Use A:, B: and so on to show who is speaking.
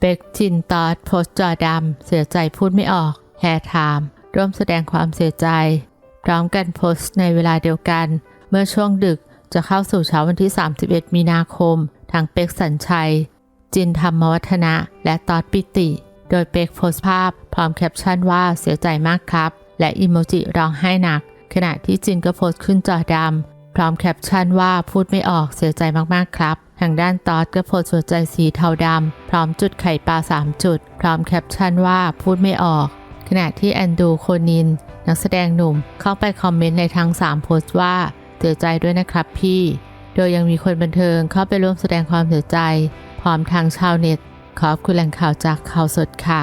A: เบกจินตอดโพสจอดำเสียใจพูดไม่ออกแฮร์ไทม์ร่วมแสดงความเสียใจ พร้อมกันโพสต์ในเวลาเดียวกัน เมื่อช่วงดึกจะเข้าสู่เช้าวันที่ 31 มีนาคม ทางเป็กสัญชัย จินธรรมวัฒนะ และตอดปิติ โดยเป็กโพสภาพ พร้อมแคปชั่นว่าเสียใจมากครับ และอิโมจิร้องไห้หนัก ขณะที่จินก็โพสต์ขึ้นจอดำ พร้อมแคปชั่นว่าพูดไม่ออกเสียใจมากๆครับ ทางด้านตอดก็โพสต์หัวใจสีเทาดำพร้อมจุดไข่ปลา 3 จุด พร้อมแคปชั่นว่าพูดไม่ออก ขณะที่แอนดูโคนิน นักแสดงหนุ่มเข้าไปคอมเมนต์ในทั้ง 3 โพสต์ว่าเสียใจด้วยนะครับพี่ โดยยังมีคนบันเทิงเข้าไปร่วมแสดงความเสียใจ พร้อมทางชาวเน็ต ขอบคุณแหล่งข่าวจากข่าวสดค่ะ